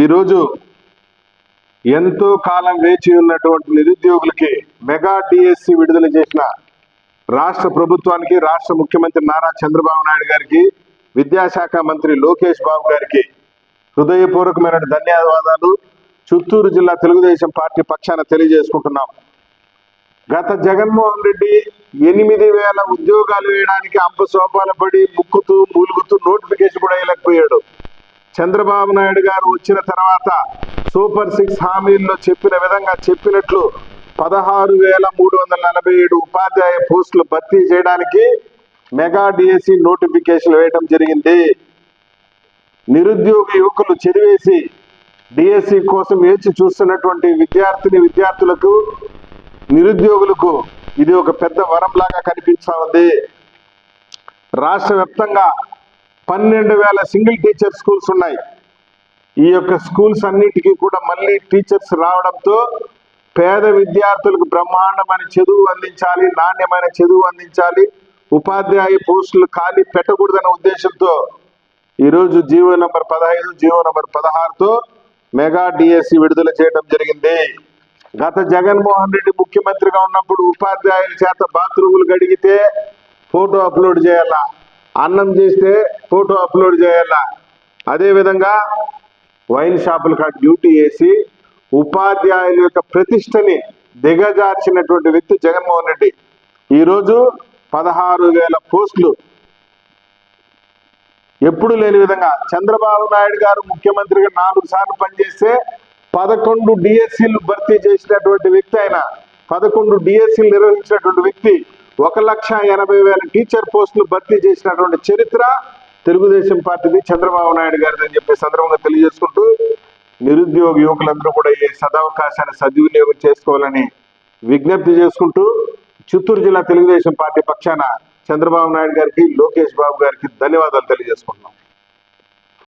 ఈరోజు ఎంతో కాలం వేచి ఉన్నటువంటి నిరుద్యోగులకి మెగా డిఎస్సి విడుదల చేసిన రాష్ట్ర ప్రభుత్వానికి రాష్ట్ర ముఖ్యమంత్రి నారా చంద్రబాబు నాయుడు గారికి విద్యాశాఖ మంత్రి లోకేష్ బాబు గారికి హృదయపూర్వకమైన ధన్యవాదాలు. చిత్తూరు జిల్లా తెలుగుదేశం పార్టీ పక్షాన తెలియజేసుకుంటున్నాం. గత జగన్మోహన్ రెడ్డి ఎనిమిది వేల ఉద్యోగాలు వేయడానికి అంప సోపాల పడి ముక్కుతూ మూలుగుతూ నోటిఫికేషన్ కూడా వేయలేకపోయాడు. చంద్రబాబు నాయుడు గారు వచ్చిన తర్వాత సూపర్ సిక్స్ హామీల్లో చెప్పిన విధంగా చెప్పినట్లు పదహారు వేల మూడు వందల నలభై ఏడు ఉపాధ్యాయ పోస్టులు భర్తీ చేయడానికి మెగా డిఎస్సి నోటిఫికేషన్ వేయడం జరిగింది. నిరుద్యోగ యువకులు చదివేసి డిఎస్సి కోసం వేచి చూస్తున్నటువంటి విద్యార్థిని విద్యార్థులకు నిరుద్యోగులకు ఇది ఒక పెద్ద వరంలాగా కనిపిస్తూ ఉంది. రాష్ట్ర వ్యాప్తంగా పన్నెండు వేల సింగిల్ టీచర్ స్కూల్స్ ఉన్నాయి. ఈ యొక్క స్కూల్స్ అన్నిటికీ కూడా మళ్ళీ టీచర్స్ రావడంతో పేద విద్యార్థులకు బ్రహ్మాండమైన చదువు అందించాలి నాణ్యమైన చదువు అందించాలి ఉపాధ్యాయ పోస్టులు ఖాళీ పెట్టకూడదనే ఉద్దేశంతో ఈరోజు జీవో నంబర్ పదహైదు జీవో నంబర్ పదహారుతో మెగా డిఎస్సి విడుదల చేయడం జరిగింది. గత జగన్మోహన్ రెడ్డి ముఖ్యమంత్రిగా ఉన్నప్పుడు ఉపాధ్యాయుల చేత బాత్రూములు గడిగితే ఫోటో అప్లోడ్ చేయాలా? అన్నం చేస్తే ఫోటో అప్లోడ్ చేయాలా? అదేవిధంగా వైన్ షాపుల కాడ డ్యూటీ వేసి ఉపాధ్యాయుల యొక్క ప్రతిష్టని దిగజార్చినటువంటి వ్యక్తి జగన్మోహన్ రెడ్డి. ఈరోజు పదహారు వేల పోస్టులు. ఎప్పుడు లేని విధంగా చంద్రబాబు నాయుడు గారు ముఖ్యమంత్రిగా నాలుగు సార్లు పనిచేస్తే పదకొండు డిఎస్సీలు భర్తీ చేసినటువంటి వ్యక్తి ఆయన. పదకొండు డిఎస్సీలు నిర్వహించినటువంటి వ్యక్తి ఒక లక్ష ఎనభై వేల టీచర్ పోస్టులు భర్తీ చేసినటువంటి చరిత్ర తెలుగుదేశం పార్టీది చంద్రబాబు నాయుడు గారిది అని చెప్పే సందర్భంగా తెలియజేసుకుంటూ నిరుద్యోగ యువకులందరూ కూడా ఈ సదవకాశాన్ని సద్వినియోగం చేసుకోవాలని విజ్ఞప్తి చేసుకుంటూ చిత్తూరు జిల్లా తెలుగుదేశం పార్టీ పక్షాన చంద్రబాబు నాయుడు గారికి లోకేష్ బాబు గారికి ధన్యవాదాలు తెలియజేసుకుంటున్నాం.